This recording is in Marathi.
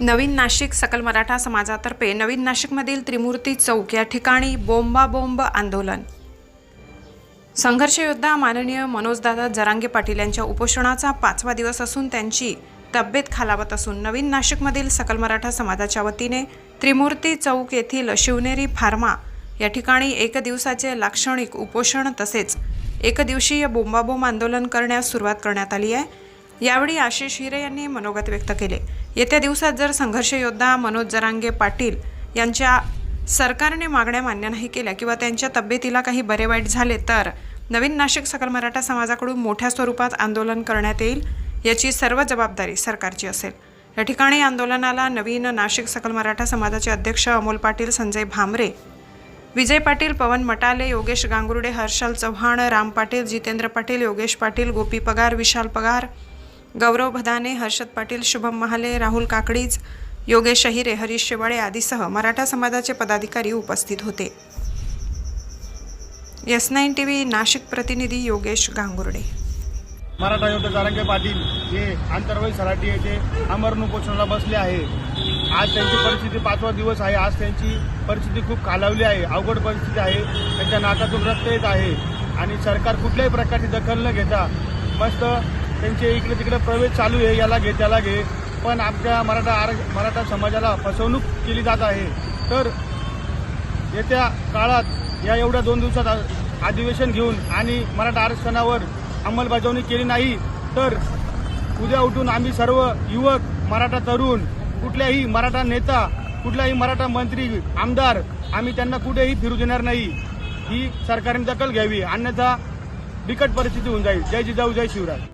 नवीन नाशिक सकल मराठा समाजातर्फे नवीन नाशिकमधील त्रिमूर्ती चौक या ठिकाणी बोंबाबोंब आंदोलन. संघर्षयोद्धा माननीय मनोजदादा जरांगे पाटील यांच्या उपोषणाचा पाचवा दिवस असून त्यांची तब्येत खालावत असून नवीन नाशिकमधील सकल मराठा समाजाच्या वतीने त्रिमूर्ती चौक येथील शिवनेरी फार्मा या ठिकाणी एक दिवसाचे लाक्षणिक उपोषण तसेच एकदिवशीय बोंबाबोंब आंदोलन करण्यास सुरुवात करण्यात आली आहे. यावेळी आशिष हिरे यांनी मनोगत व्यक्त केले. येत्या दिवसात जर संघर्ष योद्धा मनोज जरांगे पाटील यांच्या सरकारने मागण्या मान्य नाही केल्या किंवा त्यांच्या तब्येतीला काही बरे वाईट झाले तर नवीन नाशिक सकल मराठा समाजाकडून मोठ्या स्वरूपात आंदोलन करण्यात येईल याची सर्व जबाबदारी सरकारची असेल. या ठिकाणी आंदोलनाला नवीन नाशिक सकल मराठा समाजाचे अध्यक्ष अमोल पाटील संजय भामरे विजय पाटील पवन मटाले योगेश गांगुर्डे हर्षल चव्हाण राम पाटील जितेंद्र पाटील योगेश पाटील गोपी पगार विशाल पगार गौरव भदाने हर्षद पाटील शुभम महाले राहुल काकडीज योगेश अहिरे हरीश शेवाळे आदीसह मराठा समाजाचे पदाधिकारी उपस्थित होते. S nine T V Nashik प्रतिनिधी योगेश गांगुर्डे. मराठा योद्धा जारंगे पाटील हे आंतरवय सराठी येथे अमरण उपोषणाला बसले आहे. आज त्यांची परिस्थिती पाचवा दिवस आहे. आज त्यांची परिस्थिती खूप खालावली आहे. अवघड परिस्थिती आहे. त्यांच्या नाकातून रक्त येत आहे. आणि सरकार कुठल्याही प्रकारची दखल न घेता मस्त त्यांचे इकडे तिकडे प्रवेश चालू आहे याला घे त्याला घे. पण आमच्या मराठा आर मराठा समाजाला फसवणूक केली जात आहे. तर येत्या काळात या एवढ्या दोन दिवसात अधिवेशन घेऊन आणि मराठा आरक्षणावर अंमलबजावणी केली नाही तर उद्या उठून आम्ही सर्व युवक मराठा तरुण कुठल्याही मराठा नेता कुठलाही मराठा मंत्री आमदार आम्ही त्यांना कुठेही फिरू देणार नाही. ही सरकारने दखल घ्यावी अन्यथा बिकट परिस्थिती होऊन जाईल. जय जिजाऊ जय शिवराज